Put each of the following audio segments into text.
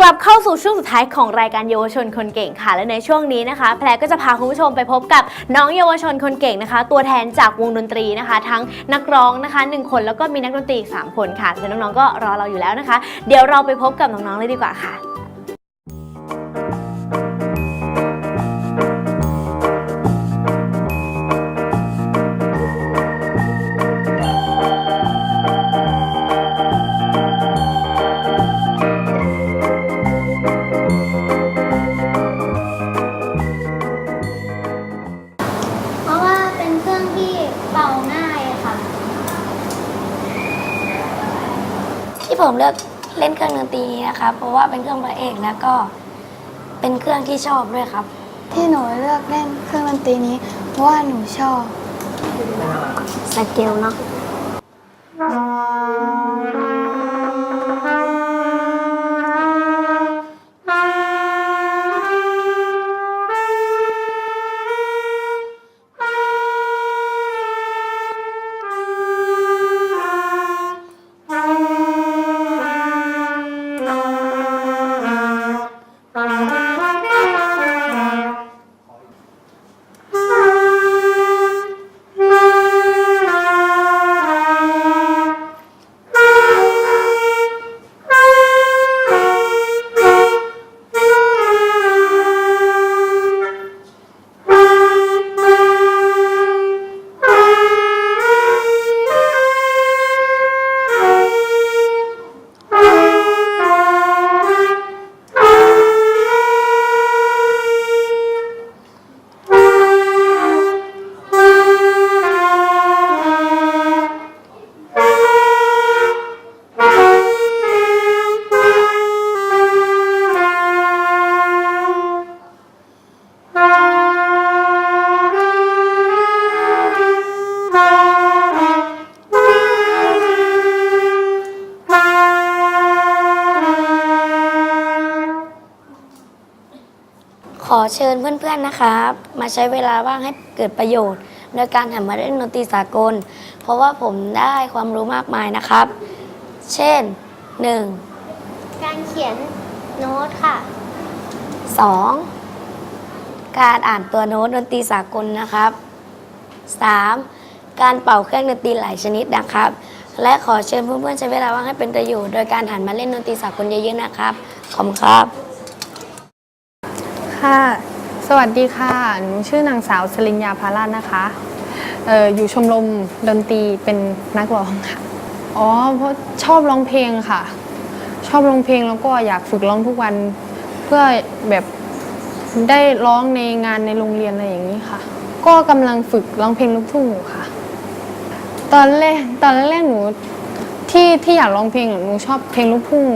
กลับเข้าสู่ช่วงสุดท้ายของรายการเยาวชนคนเก่งค่ะและในช่วงนี้นะคะ แพรก็จะพาคุณผู้ชมไปพบกับน้องเยาวชนคนเก่งนะคะ ตัวแทนจากวงดนตรีนะคะ ทั้งนักร้องนะคะหนึ่งคนแล้วก็มีนักดนตรีอีกสามคนค่ะซึ่งน้องๆก็รอเราอยู่แล้วนะคะ เดี๋ยวเราไปพบกับน้องๆเลยดีกว่าค่ะ ผมเลือกเล่นเครื่องดนตรีนี้นะครับเพราะว่าเป็นเครื่องพระเอกแล้วก็เป็นเครื่องที่ชอบด้วยครับ ที่หนูเลือกเล่นเครื่องดนตรีนี้เพราะว่าหนูชอบสเกลเนาะ เชิญเพื่อนๆนะครับ มาใช้เวลาว่างให้เกิดประโยชน์ โดยการหันมาเล่นดนตรีสากล เพราะว่าผมได้ความรู้มากมายนะครับ เช่น 1. การเขียนโน้ตค่ะ 2. การอ่านตัวโน้ตดนตรีสากลนะครับ 3. การเป่าเครื่องดนตรีหลายชนิดนะครับ และขอเชิญเพื่อนๆใช้เวลาว่างให้เป็นประโยชน์ โดยการหันมาเล่นดนตรีสากลเยอะๆนะครับ ขอบคุณครับ ค่ะ สวัสดีค่ะ หนูชื่อนางสาวสลินยาพาราชนะคะเอออยู่ชมรมดนตรีเป็นนักร้องค่ะ อ๋อ เพราะชอบร้องเพลงค่ะ ชอบร้องเพลงแล้วก็อยากฝึกร้องทุกวัน เพื่อแบบได้ร้องในงานในโรงเรียนอะไรอย่างนี้ค่ะ ก็กำลังฝึกร้องเพลงลูกทุ่งอยู่ค่ะ ตอนแรกตอนแรกหนูที่ที่อยากร้องเพลงหนูชอบเพลงลูกทุ่ง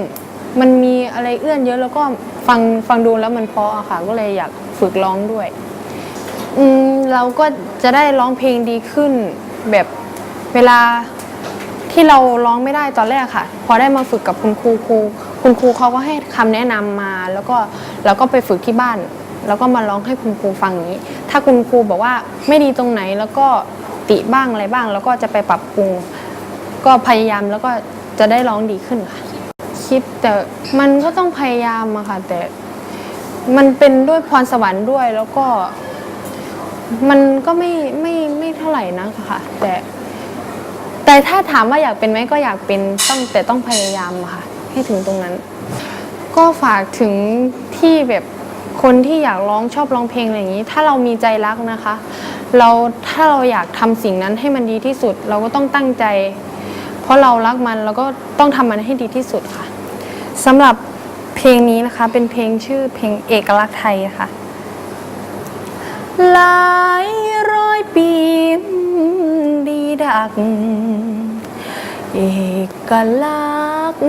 มันมีอะไรเอื้อนเยอะแล้วก็ฟังฟังดูแล้วมันเพราะอะค่ะ ก็เลยอยากฝึกร้องด้วย อืมเราก็จะได้ร้องเพลงดีขึ้น แบบเวลาที่เราร้องไม่ได้ตอนแรกค่ะ พอได้มาฝึกกับคุณครูครูคุณครูเขาก็ให้คำแนะนำมา แล้วก็เราก็ไปฝึกที่บ้าน แล้วก็มาร้องให้คุณครูฟังอย่างนี้ ถ้าคุณครูบอกว่าไม่ดีตรงไหนแล้วก็ติบ้างอะไรบ้าง แล้วก็จะไปปรับปรุง ก็พยายามแล้วก็จะได้ร้องดีขึ้นค่ะ คิดแต่มันก็ต้องพยายามอะค่ะ แต่มันเป็นด้วยพรสวรรค์ด้วยแล้วก็ มันก็ไม่ไม่ไม่เท่าไหร่นะคะแต่ แต่ถ้าถามว่าอยากเป็นไหมก็อยากเป็นต้องแต่ต้องพยายามอะค่ะ ให้ถึงตรงนั้น ก็ฝากถึงที่แบบคนที่อยากร้องชอบร้องเพลงอะไรอย่างนี้ ถ้าเรามีใจรักนะคะ เราถ้าเราอยากทำสิ่งนั้นให้มันดีที่สุด เราก็ต้องตั้งใจ เพราะเรารักมันเราก็ต้องทำมันให้ดีที่สุดค่ะ สำหรับเพลงนี้นะคะเป็นเพลงชื่อเพลงเอกลักษณ์ไทยค่ะ หลายร้อยปีดีดัก เอกลักษณ์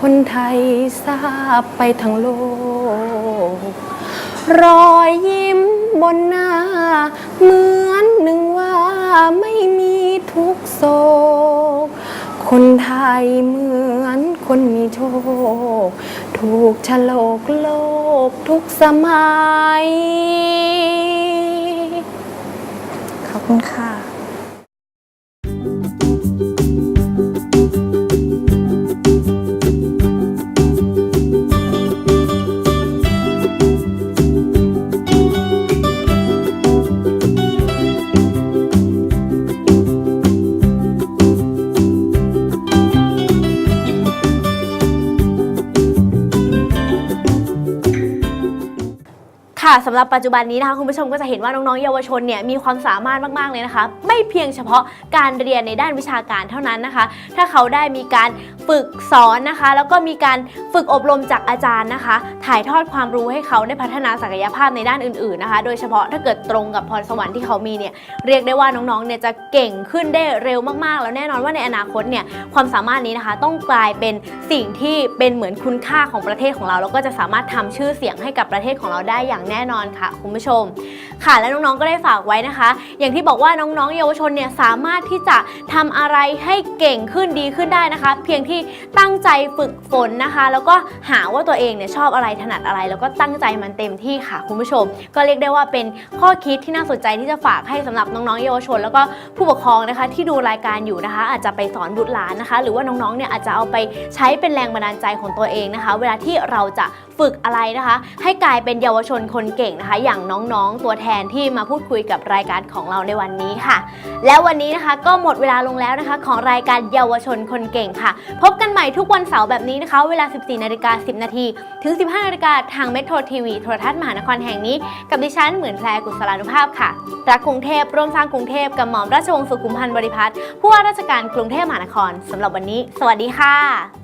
คนไทยทราบไปทั้งโลก รอยยิ้มบนหน้า เหมือนหนึ่งว่าไม่มีทุกโศก คนไทยเมือ คนมีโชค ถูกฉลกโลกทุกสมัย ขอบคุณคุณค่ะ ค่ะสำหรับปัจจุบันนี้นะคะคุณผู้ชมก็จะเห็นว่าน้องๆเยาวชนเนี่ยมีความสามารถมากๆเลยนะคะ ไม่เพียงเฉพาะการเรียนในด้านวิชาการเท่านั้นนะคะ ถ้าเขาได้มีการฝึกสอนนะคะ แล้วก็มีการฝึกอบรมจากอาจารย์นะคะ ถ่ายทอดความรู้ให้เขาได้พัฒนาศักยภาพในด้านอื่นๆนะคะ โดยเฉพาะถ้าเกิดตรงกับพรสวรรค์ที่เขามีเนี่ยเรียกได้ว่าน้องๆเนี่ยจะเก่งขึ้นได้เร็วมากๆ แล้วแน่นอนว่าในอนาคตเนี่ยความสามารถนี้นะคะ ต้องกลายเป็นสิ่งที่เป็นเหมือนคุณค่าของประเทศของเรา แล้วก็จะสามารถทำชื่อเสียงให้กับประเทศของเราได้อย่างแน่น่นอนค่ะคุณผู้ชม ค่ะและน้องๆก็ได้ฝากไว้นะคะ อย่างที่บอกว่าน้องๆ เยาวชนเนี่ยสามารถที่จะทำอะไรให้เก่งขึ้นดีขึ้นได้นะคะ เพียงที่ตั้งใจฝึกฝนนะคะ แล้วก็หาว่าตัวเองเนี่ยชอบอะไรถนัดอะไร แล้วก็ตั้งใจมันเต็มที่ค่ะคุณผู้ชม ก็เรียกได้ว่าเป็นข้อคิดที่น่าสนใจที่จะฝากให้สำหรับน้องๆ เยาวชน แล้วก็ผู้ปกครองนะคะ ที่ดูรายการอยู่นะคะ อาจจะไปสอนบุตรหลานนะคะ หรือว่าน้องๆ เนี่ยอาจจะเอาไปใช้เป็นแรงบันดาลใจของตัวเองนะคะ เวลาที่เราจะฝึกอะไรนะคะ ให้กลายเป็นเยาวชนคนเก่งนะคะ อย่างน้องๆ ตัวแทนที่มาพูดคุยกับรายการของเราในวันนี้ค่ะ แล้ววันนี้นะคะก็หมดเวลาลงแล้วนะคะ ของรายการเยาวชนคนเก่งค่ะ พบกันใหม่ทุกวันเสาร์แบบนี้นะคะ เวลา 14นาฬิกา10 นาทีถึง 15นาฬิกาทางเมโทรทีวีโทรทัศน์มหานครแห่งนี้ กับดิฉันเหมือนแพรกุศลานุภาพค่ะรักกรุงเทพร่วมสร้างกรุงเทพกับหม่อมราชวงศ์สุขุมพันธ์บริพัตรผู้ว่าราชการกรุงเทพมหานครสำหรับวันนี้ สวัสดีค่ะ